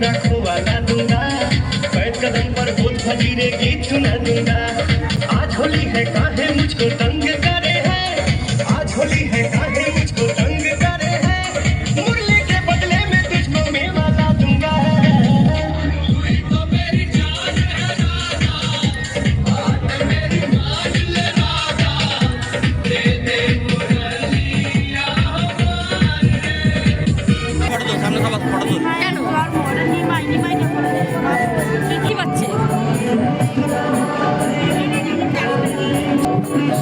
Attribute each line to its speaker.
Speaker 1: दूँगा खुवाना दूँगा। बैठ कदम पर बोल फजीरे गीत सुना दूँगा। आज होली है काहे मुझको तंग करे है? आज होली है काहे मुझको तंग करे है? मुरली के बदले में तुझको मेवा ला दूँगा।
Speaker 2: पढ़ दो सामने सब पढ़ दो। Hare